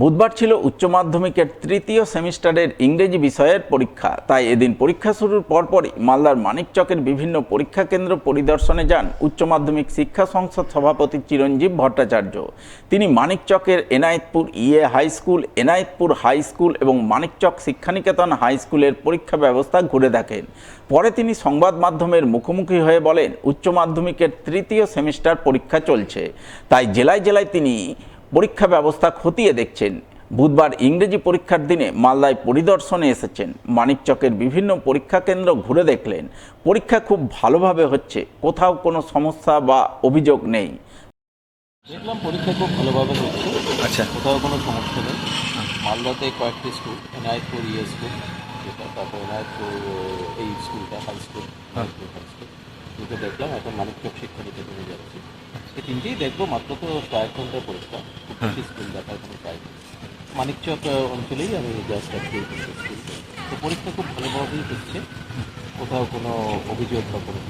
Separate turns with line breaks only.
বুধবার ছিল উচ্চ মাধ্যমিকের তৃতীয় সেমিস্টারের ইংরেজি বিষয়ের পরীক্ষা। তাই এদিন পরীক্ষা শুরুর পরপরই মালদার মানিকচকের বিভিন্ন পরীক্ষা কেন্দ্র পরিদর্শনে যান উচ্চ মাধ্যমিক শিক্ষা সংসদ সভাপতি চিরঞ্জীব ভট্টাচার্য। তিনি মানিকচকের এনায়েতপুর ইএ high school, Enayetpur high school এবং মানিকচক শিক্ষানিকেতন হাই স্কুলের পরীক্ষা ব্যবস্থা ঘুরে দেখেন। পরে তিনি সংবাদ মাধ্যমের মুখোমুখি হয়ে বলেন, উচ্চ মাধ্যমিকের তৃতীয় সেমিস্টার পরীক্ষা চলছে। তাই জেলায় জেলায় তিনি পরীক্ষা ব্যবস্থা খতিয়ে দেখছেন। বুধবার ইংরেজি পরীক্ষার দিনে মালদায় পরিদর্শনে এসেছেন। মানিকচকের বিভিন্ন পরীক্ষা কেন্দ্র ঘুরে দেখলেন। পরীক্ষা খুব ভালোভাবে হচ্ছে। কোথাও কোনো সমস্যা বা অভিযোগ নেই।
দেখলাম পরীক্ষা খুব ভালোভাবে হচ্ছে।
আচ্ছা।
কোথাও কোনো সমস্যা নেই। মালদাতে কয়েকটি স্কুল এনআইপুর ইয়ে স্কুল যেটা তারপর এনআইপুর এই স্কুলটা high school Enaipur high school দুটো দেখলাম। এখন মানিকচক শিক্ষা নিকেতনে যাচ্ছি। তিনটেই দেখব মাত্র তো কয়েক ঘণ্টার পরীক্ষা। খুব বেশি স্কুল দেখার কোনো চাই মানিকচক অঞ্চলেই আমি জাস্ট আজকে স্কুল তো পরীক্ষা খুব ভালোভাবেই হচ্ছে। কোথাও কোনো অভিযোগ বা কোনো।